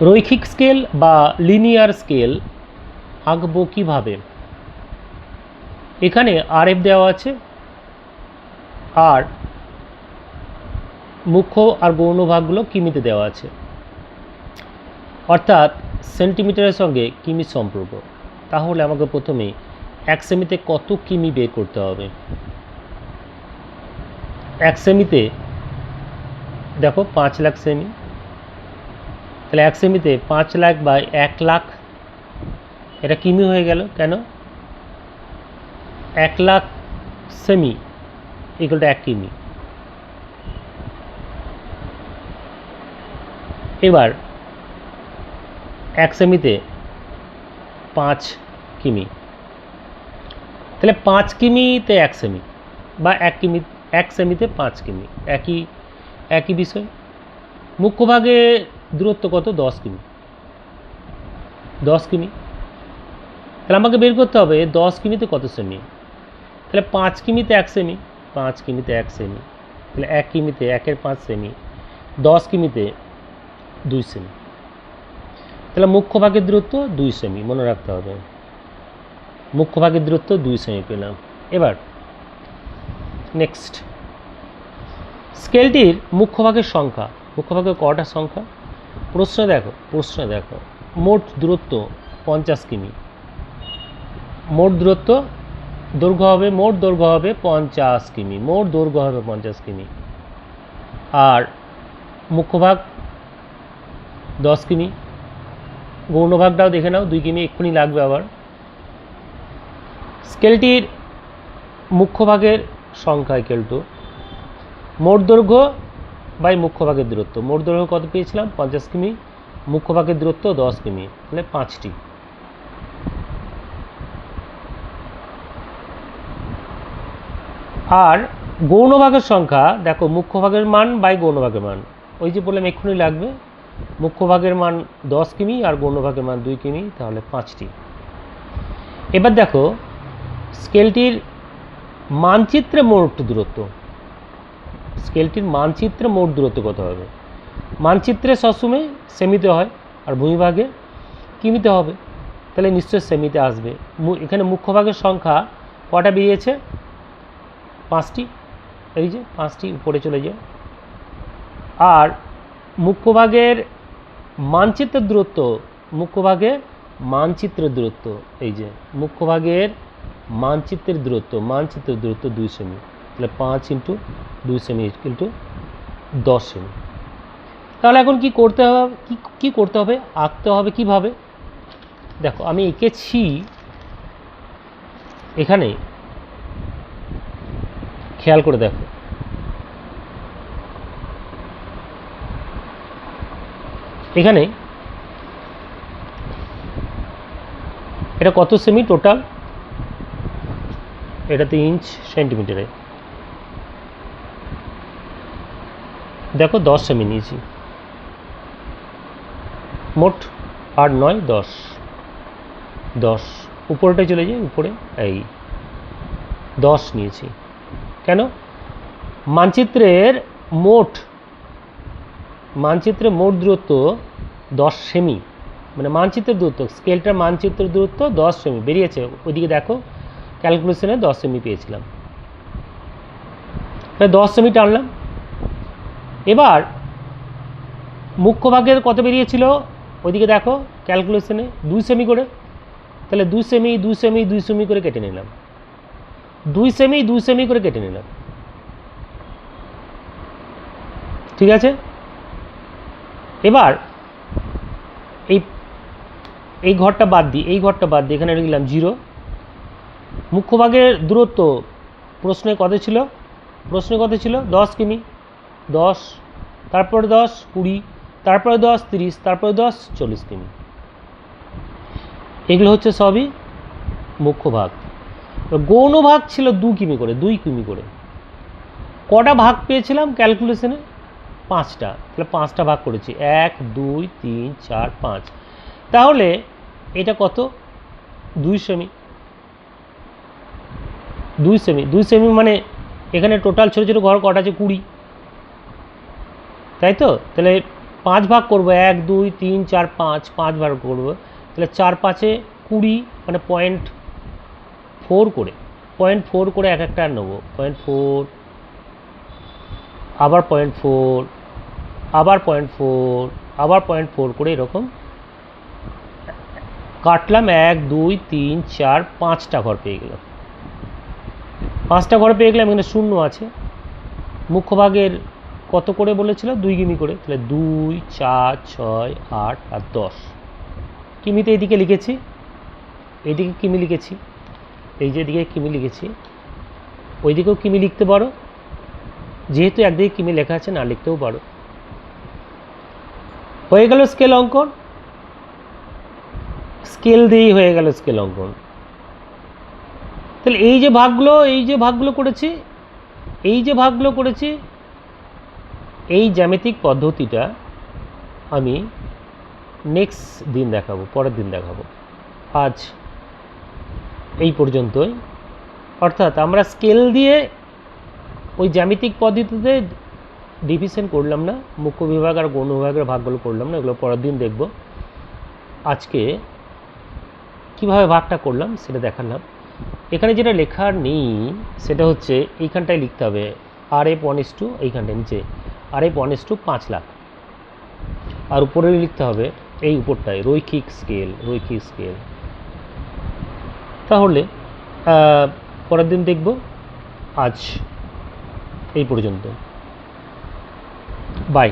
রৈখিক স্কেল বা linear scale আঁকবো কীভাবে? এখানে আর এফ দেওয়া আছে। আর মুখ্য আর গৌণ ভাগগুলো কিমিতে দেওয়া আছে। অর্থাৎ সেন্টিমিটারের সঙ্গে কিমির সম্পর্ক। তাহলে আমাকে প্রথমে এক সেমিতে কত কিমি বের করতে হবে? এক সেমিতে দেখো পাঁচ লাখ সেমি। তাহলে এক সেমিতে পাঁচ লাখ বা এক লাখ, এটা কিমি হয়ে গেল, কেন? এক লাখ সেমি এগুলোটা এক কিমি। এবার, এক সেমিতে পাঁচ কিমি। তাহলে পাঁচ কিমিতে এক সেমি বা এক কিমি, এক সেমিতে পাঁচ কিমি, একই একই বিষয়। মুখ্য ভাগে দূরত্ব কত? দশ কিমি। দশ কিমি। তাহলে আমাকে বের করতে হবে, দশ কিমিতে কত সেমি? তাহলে পাঁচ কিমিতে এক সেমি, পাঁচ কিমিতে এক সেমি। তাহলে এক কিমিতে একের পাঁচ সেমি, দশ কিমিতে দুই সেমি। তাহলে মুখ্য ভাগের দূরত্ব দুই সেমি, মনে রাখতে হবে। মুখ্য ভাগের দূরত্ব দুই সেমি পেলাম। এবার নেক্সট স্কেলটির মুখ্য ভাগের সংখ্যা, মুখ্য ভাগের কটা সংখ্যা। প্রশ্ন দেখো প্রশ্ন দেখো। মোট দূরত্ব পঞ্চাশ কিমি। মোট দূরত্ব দৈর্ঘ্য হবে, মোট দৈর্ঘ্য হবে পঞ্চাশ কিমি। মোট দৈর্ঘ্য হবে পঞ্চাশ কিমি। আর মুখ্যভাগ দশ কিমি। গৌণভাগটাও দেখে নাও, দুই কিমি এক্ষুনি লাগবে আবার। স্কেলটির মুখ্য ভাগের সংখ্যা ইকেল টু মোট দৈর্ঘ্য বাই মুখ্য ভাগের দূরত্ব। মোট দৈর্ঘ্য কত পেয়েছিলাম? পঞ্চাশ কিমি। মুখ্য ভাগের দূরত্ব দশ কিমি। তাহলে পাঁচটি। আর গৌণভাগের সংখ্যা, দেখো, মুখ্য ভাগের মান বাই গৌণভাগের মান। ওই যে বললাম, এক্ষুনি লাগবে। মুখ্য ভাগের মান দশ কিমি আর গৌণভাগের মান দুই কিমি, তাহলে পাঁচটি। এবার দেখো, স্কেলটির মানচিত্রে মোট দূরত্ব। স্কেলটির মানচিত্রে মোট দূরত্ব কত হবে? মানচিত্রে সবসময় সেমিতে হয় আর ভূমিভাগে কিমিতে হবে? তাহলে নিশ্চয় সেমিতে আসবে। এখানে মুখ্য ভাগের সংখ্যা কটা বেরিয়েছে? পাঁচটি। এই যে পাঁচটি উপরে চলে যায় আর মুখ্যভাগের মানচিত্রের দূরত্ব মুখ্যভাগে মানচিত্রের দূরত্ব, এই যে মুখ্যভাগের মানচিত্রের দূরত্ব মানচিত্রের দূরত্ব দুই সেমি। তাহলে পাঁচ ইন্টু দুই সেমি কিন্তু দশ সেমি তাহলে এখন কি করতে হবে? কি করতে হবে? আঁকতে হবে কীভাবে? দেখো, আমি এঁকেছি এখানে। খেয়াল করে দেখো। এখানে এটা কত সেমি টোটাল এটাতে ইঞ্চ সেন্টিমিটারে দেখো দশ সেমি নিয়েছি। মোট আট, নয়, দশ। দশ। উপরটায় চলে যাই, উপরে এই দশ নিয়েছি। কেন? মানচিত্রের মোট মানচিত্রের মোট দূরত্ব দশ সেমি। মানে মানচিত্রের দূরত্ব, স্কেলটার মানচিত্রের দূরত্ব দশ সেমি। বেরিয়েছে, ওইদিকে দেখো ক্যালকুলেশনে দশ সেমি পেয়েছিলাম। দশ সেমি টানলাম। এবার মুখ্য ভাগের কত বেরিয়েছিল? ওইদিকে দেখো ক্যালকুলেশনে দুই সেমি করে। তাহলে দুই সেমি দুই সেমি দুই সেমি করে কেটে নিলাম। দুই সেমি দুই সেমি করে কেটে নিলাম। ঠিক আছে? এবার এই এই ঘরটা বাদ দিই, এই ঘরটা বাদ দিই, এখানে লিখলাম জিরো মুখ্যভাগের দূরত্ব প্রশ্নে কত ছিল? প্রশ্নে কত ছিল? দশ কিমি। দশ, তারপরে দশ, কুড়ি, তারপরে দশ, তিরিশ, তারপরে দশ, চল্লিশ কিমি। এগুলো হচ্ছে সবই মুখ্য ভাগ। গৌণ ভাগ ছিল দু কিমি করে, দুই কিমি করে। কটা ভাগ পেয়েছিলাম ক্যালকুলেশনে পাঁচটা। তাহলে পাঁচটা ভাগ করেছি। এক, দুই, তিন, চার, পাঁচ। তাহলে এটা কত? দুই সেমি। দুই সেমি। দুই সেমি মানে এখানে টোটাল ছোটো ছোটো ঘর কটা আছে? কুড়ি। তাই তো? তাহলে পাঁচ ভাগ করব, এক, দুই, তিন, চার, পাঁচ পাঁচ ভাগ করব, তাহলে চার পাঁচে কুড়ি মানে পয়েন্ট ফোর করে পয়েন্ট ফোর করে এক একটা নেব পয়েন্ট ফোর আবার পয়েন্ট ফোর আবার পয়েন্ট ফোর আবার পয়েন্ট ফোর করে এরকম কাটলাম এক, দুই, তিন, চার, পাঁচটা ঘর পেয়ে গেলাম। পাঁচটা ঘর পেয়ে গেলাম এখানে শূন্য আছে। মুখ্যভাগের কত করে বলেছিল? দুই কিমি করে। তাহলে দুই, চার, ছয়, আট আর দশ। কিমিতে এইদিকে লিখেছি? এইদিকে কিমি লিখেছি। এই যে এদিকে কিমি লিখেছি। ওইদিকেও কিমি লিখতে পারো। যেহেতু একদিকে কিমি লেখা আছে, না লিখতেও পারো। হয়ে গেল স্কেল অঙ্কন? স্কেল দিয়েই হয়ে গেল স্কেল অঙ্কন। তাহলে এই যে ভাগগুলো, এই যে ভাগগুলো করেছি, এই যে ভাগগুলো করেছি এই জ্যামিতিক পদ্ধতিটা আমি নেক্সট দিন দেখাবো, পরের দিন দেখাবো। আজ এই পর্যন্তই। অর্থাৎ আমরা স্কেল দিয়ে ওই জ্যামিতিক পদ্ধতিতে ডিভিশন করলাম না, মুখ্য বিভাগ আর গৌণ বিভাগের ভাগগুলো করলাম না, এগুলো পরের দিন দেখব। আজকে কীভাবে ভাগটা করলাম সেটা দেখালাম। এখানে যেটা লেখার নেই, সেটা হচ্ছে এইখানটায় লিখতে হবে আর এফ ওয়ান ইস টু এইখানটায় নিচে। আর এফ ওয়ান টু পাঁচ লাখ। আর উপরে লিখতে হবে এই উপরটায়, রৈখিক স্কেল রৈখিক স্কেল তাহলে পরের দিন দেখব, আজ এই পর্যন্ত। বাই